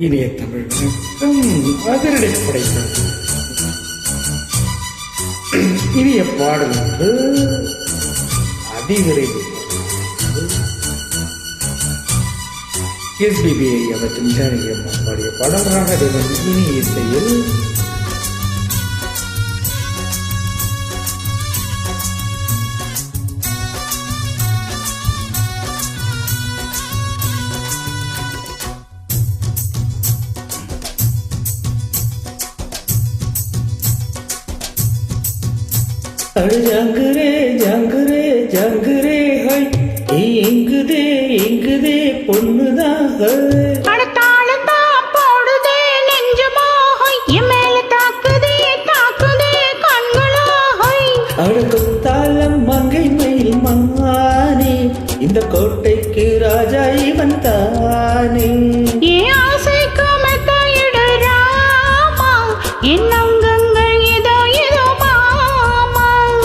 இனிய தமிழ் வணக்கம். அதிரடி படைத்தது இனிய பாடல் வந்து அதிவிரைவு எஸ்பிபிஐ அவற்றின் பாடிய பாடல்களாக இனி இசையில் அடு ஜங்குரே ஜங்குரே ஜங்குரே ஹை. இங்குதே இங்குதே பொண்ணுதாக அடுக்குத்தாலம் மங்கை மயில் மங்கானே. இந்த கோட்டைக்கு ராஜா இவன் தானே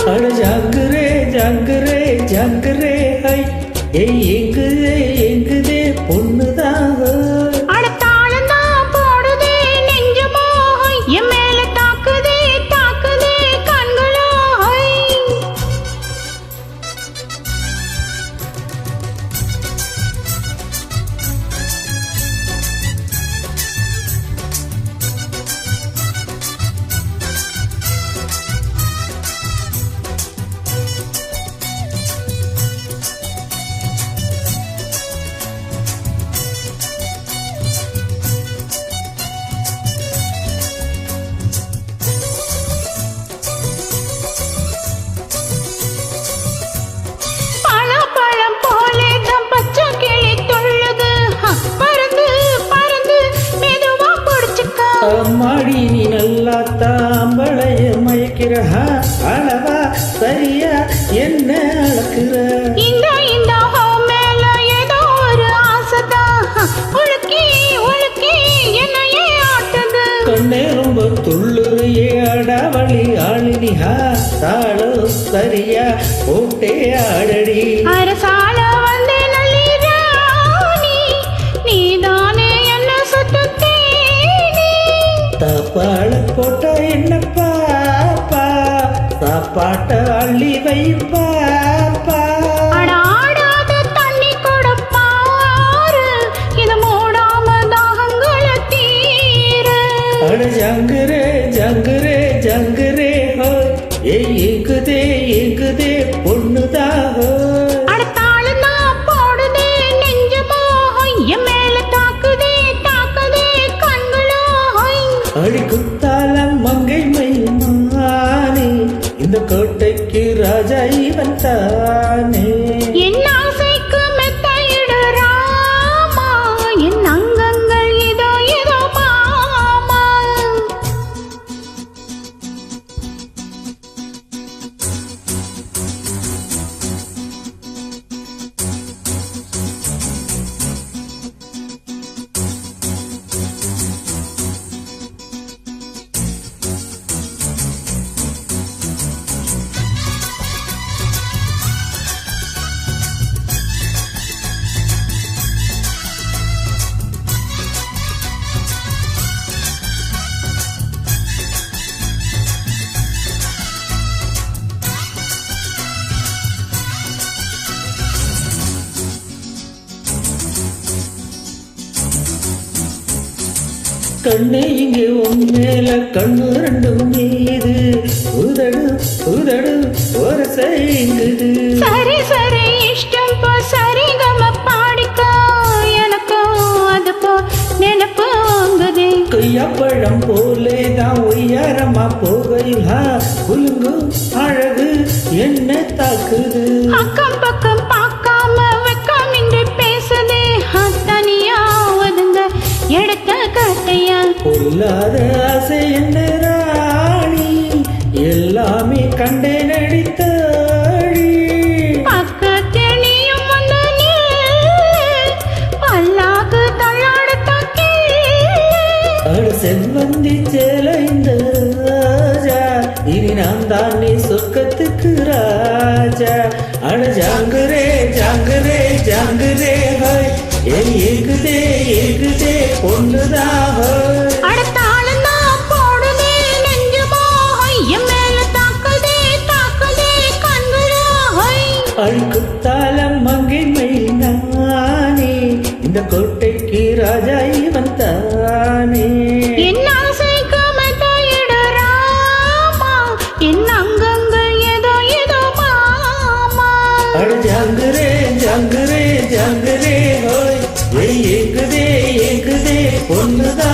மாமா அட ஜங்குரே ஜங்குரே ஜங்குரே ஹை ஏய் நீ நல்லா தாம்பளைய மயக்கிற அளவா சரியா என்ன அளக்குற இந்த இந்த மேல ஏதோ ஒரு ஆசைதான் ஹ, உலுக்கி உலுக்கி என்னையே ஆட்டுது கண்ணே ரொம்ப துள்ளுறியே அடாவளி ஆளினிஹா தாளம் சரியா ஓட்டே ஆடடி அரசால சாப்பாடு போட்டா என்ன பாப்பா? சாப்பாட்ட அள்ளி வைப்பாப்பா கோட்டைக்கு ராஜா இவன் தானே. கண்ணே இங்கே உன் மேல கண்ணு ரெண்டும் மீது உதடு உதடு ஒரு செய்குது. சரி சரி இஷ்டம் போ சரி கம பாடிக்கோ. எனக்கு அது போ நினப்பு வாங்குதே கொய்யாப்பழம் போலே தான் ஒய்யாரமா போகையில். ஹா, குலுங்கும் அழகு என்ன தாக்குது. அக்கம் பக்கம் பார்க்காம எடுத்த கட்டையா பொல்லாத ஆசை என்ன ராணி எல்லாமே கண்டே. அடு செல்வந்தி சேல இந்த ராஜா இனி நான் தான் நீ சொர்க்கத்துக்கு ராஜா. அட ஜாங்குரே ஜாங்குரே ஜாங்குரே ஹாய். ஏய் ஏகுதே ஏகுதே அட ஜாங்குரே ஜாங்குரே ஜாங்குரே ஹோய். ஏய் ஏங்குதே ஏங்குதே பொண்ணுதான்